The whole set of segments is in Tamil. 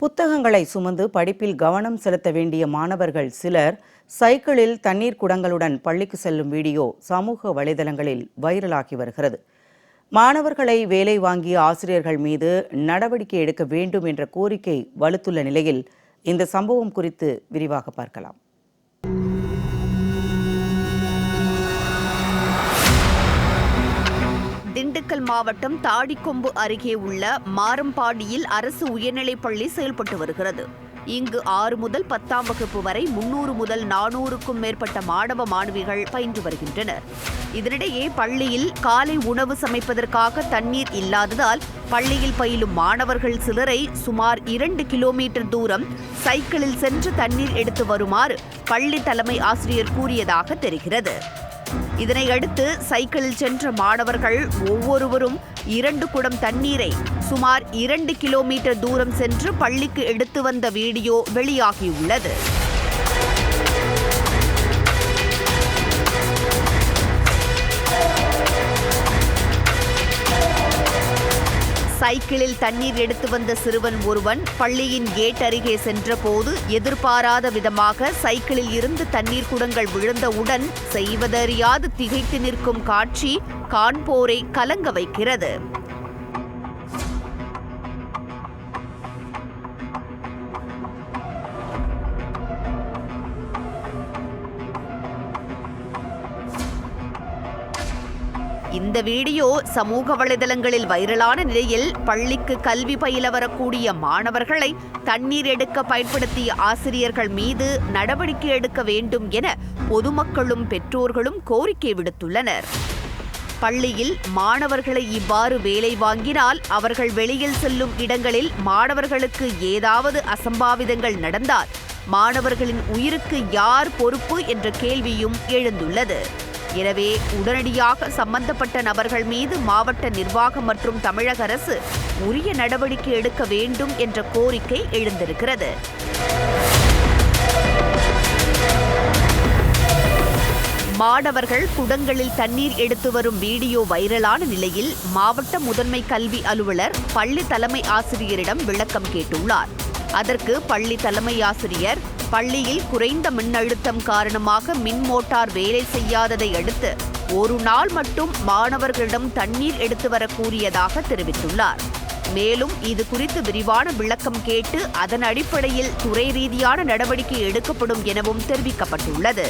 புத்தகங்களை சுமந்து படிப்பில் கவனம் செலுத்த வேண்டிய மாணவர்கள் சிலர் சைக்கிளில் தண்ணீர் குடங்களுடன் பள்ளிக்கு செல்லும் வீடியோ சமூக வலைதளங்களில் வைரலாகி வருகிறது. மாணவர்களை வேலை வாங்கிய ஆசிரியர்கள் மீது நடவடிக்கை எடுக்க வேண்டும் என்ற கோரிக்கை வலுத்துள்ள நிலையில் இந்த சம்பவம் குறித்து விரிவாக பார்க்கலாம். திண்டுக்கல் மாவட்டம் தாடிக்கொம்பு அருகே உள்ள மாரம்பாடியில் அரசு உயர்நிலைப் பள்ளி செயல்பட்டு வருகிறது. இங்கு ஆறு முதல் பத்தாம் வகுப்பு வரை முன்னூறு முதல் நானூறுக்கும் மேற்பட்ட மாணவ மாணவிகள் பயின்று வருகின்றனர். இதனிடையே பள்ளியில் காலை உணவு சமைப்பதற்காக தண்ணீர் இல்லாததால் பள்ளியில் பயிலும் மாணவர்கள் சிலரை சுமார் இரண்டு கிலோமீட்டர் தூரம் சைக்கிளில் சென்று தண்ணீர் எடுத்து வருமாறு பள்ளி தலைமை ஆசிரியர் கூறியதாக தெரிகிறது. இதனையடுத்து சைக்கிளில் சென்ற மாணவர்கள் ஒவ்வொருவரும் இரண்டு குடம் தண்ணீரை சுமார் இரண்டு கிலோமீட்டர் தூரம் சென்று பள்ளிக்கு எடுத்து வந்த வீடியோ வெளியாகியுள்ளது. சைக்கிளில் தண்ணீர் எடுத்து வந்த சிறுவன் ஒருவன் பள்ளியின் கேட் அருகே சென்றபோது எதிர்பாராத விதமாக சைக்கிளில் இருந்து தண்ணீர் குடங்கள் விழுந்தவுடன் செய்வதறியாது திகைத்து நிற்கும் காட்சி காண்போரை கலங்க வைக்கிறது. இந்த வீடியோ சமூக வலைதளங்களில் வைரலான நிலையில் பள்ளிக்கு கல்வி பயில வரக்கூடிய மாணவர்களை தண்ணீர் எடுக்க பயன்படுத்திய ஆசிரியர்கள் மீது நடவடிக்கை எடுக்க வேண்டும் என பொதுமக்களும் பெற்றோர்களும் கோரிக்கை விடுத்துள்ளனர். பள்ளியில் மாணவர்களை இவ்வாறு வேலை வாங்கினால் அவர்கள் வெளியில் செல்லும் இடங்களில் மாணவர்களுக்கு ஏதாவது அசம்பாவிதங்கள் நடந்தால் மாணவர்களின் உயிருக்கு யார் பொறுப்பு என்ற கேள்வியும் எழுந்துள்ளது. எனவே உடனடியாக சம்பந்தப்பட்ட நபர்கள் மீது மாவட்ட நிர்வாகம் மற்றும் தமிழக அரசு உரிய நடவடிக்கை எடுக்க வேண்டும் என்ற கோரிக்கை எழுந்திருக்கிறது. மாணவர்கள் குடங்களில் தண்ணீர் எடுத்து வரும் வீடியோ வைரலான நிலையில் மாவட்ட முதன்மை கல்வி அலுவலர் பள்ளி தலைமை ஆசிரியரிடம் விளக்கம் கேட்டுள்ளார். அதற்கு பள்ளி தலைமை ஆசிரியர் பள்ளியில் குறைந்த மின்னழுத்தம் காரணமாக மின் மோட்டார் வேலை செய்யாததை அடுத்து ஒரு நாள் மட்டும் மாணவர்களிடம் தண்ணீர் எடுத்து வர கூறியதாக தெரிவித்துள்ளார். மேலும் இது குறித்து விரிவான விளக்கம் கேட்டு அதன் அடிப்படையில் துறை ரீதியான நடவடிக்கை எடுக்கப்படும் எனவும் தெரிவிக்கப்பட்டுள்ளது.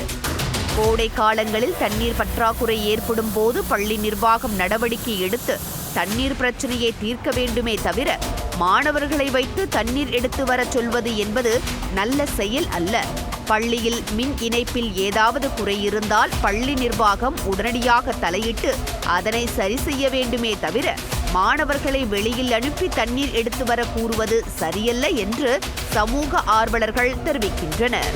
கோடை காலங்களில் தண்ணீர் பற்றாக்குறை ஏற்படும் போது பள்ளி நிர்வாகம் நடவடிக்கை எடுத்து தண்ணீர் பிரச்சனையை தீர்க்க வேண்டுமே தவிர மாணவர்களை வைத்து தண்ணீர் எடுத்து வரச் சொல்வது என்பது நல்ல செயல் அல்ல. பள்ளியில் மின் இணைப்பில் ஏதாவது குறை இருந்தால் பள்ளி நிர்வாகம் உடனடியாக தலையிட்டு அதனை சரி செய்ய வேண்டுமே தவிர மாணவர்களை வெளியில் அனுப்பி தண்ணீர் எடுத்து வர கூறுவது சரியல்ல என்று சமூக ஆர்வலர்கள் தெரிவிக்கின்றனர்.